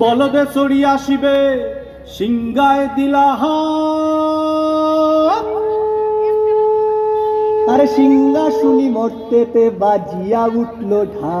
বলদে চড়ি আসিবে সিংগায় দিলা হাত। আরে সিংহা শুনি মরতেতে বাজিয়া উঠল ঢা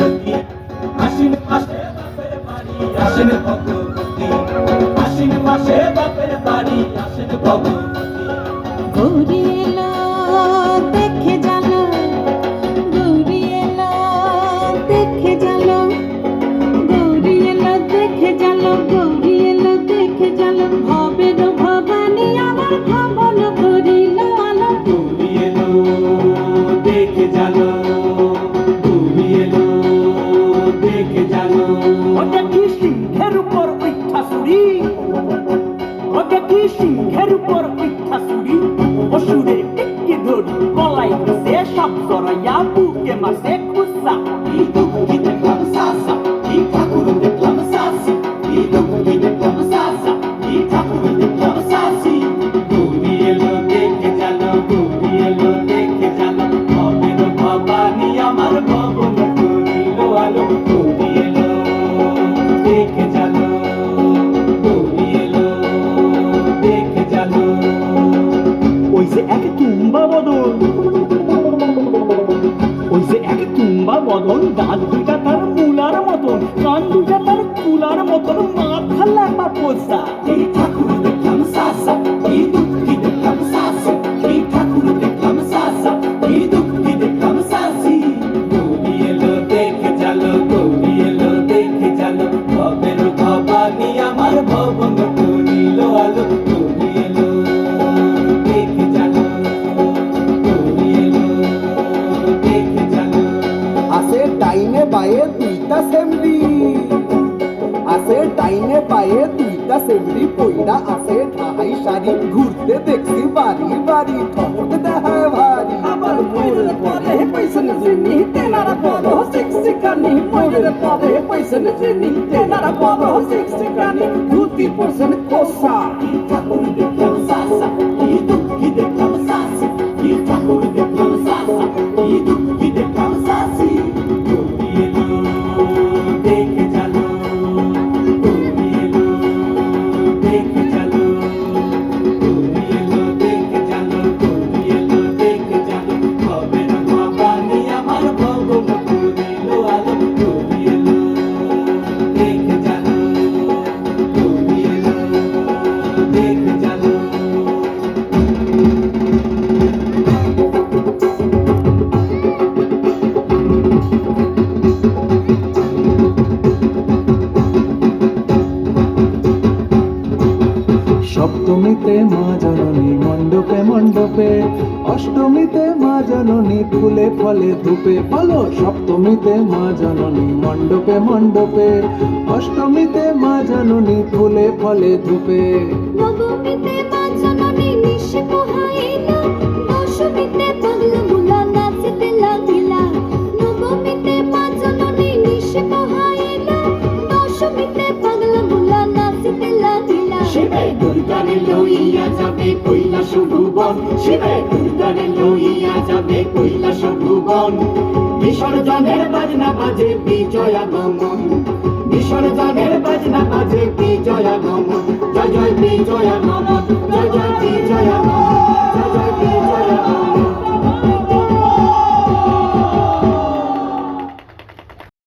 সিংহের উপর উঠা সুরি সুরি টিকি ধরি গলায় সে সব জড়াইয়া বুকে মাসে খুসা এই এক তুম্বা বদল ওই যে এক তুম্বা বদল দাঁত দুইটা তার মুলার মতন, কান দুইটা তার কুলার মতন, মাথা ল্যাপা পোষা। এই ঠাকুর দেখলাম সাসা ডাইনে বায়ে দুইটা সেমরি। আছে ডাইনে বায়ে দুইটা সেমরি পইরা আছে ঠাহাই শাড়ি ঘুরতে দেখছি বাড়ি বাড়ি ঠকট দেখায় ভারী। আবার ময়ূরের পরে পয়সা নিজিনি তেনারা বড় শিক্ষিকানি। ময়ূরের পরে পয়সা নিজিনি তেনারা বড় শিক্ষিকানি। ধুতি পড়ছেন কোসা ঠাকুর মণ্ডপে মণ্ডপে। অষ্টমীতে মা জননী ফুলে ফলে ধূপে বলো সপ্তমীতে মা জননী মণ্ডপে মণ্ডপে। অষ্টমীতে মা জননী ফুলে ফলে ধূপে। নবমীতে মা জননী নিশে পোহাইলা। দশমীতে পাগলা মুলা নাচতে লাগিলা। নবমীতে মা জননী নিশে পোহাইলা। দশমীতে পাগলা মুলা নাচতে লাগিলা। শিবে দুর্গারে লইয়া যাবে কৈলাস ভুবন, শিবের দুর্গারে লইয়া যাবে কৈলাস ভুবন। বিসর্জনের বাজনা বাজে বিজয়া গমন বিসর্জনের বাজনা বাজে বিজয়া গমন জয় জয় বিজয়া গমন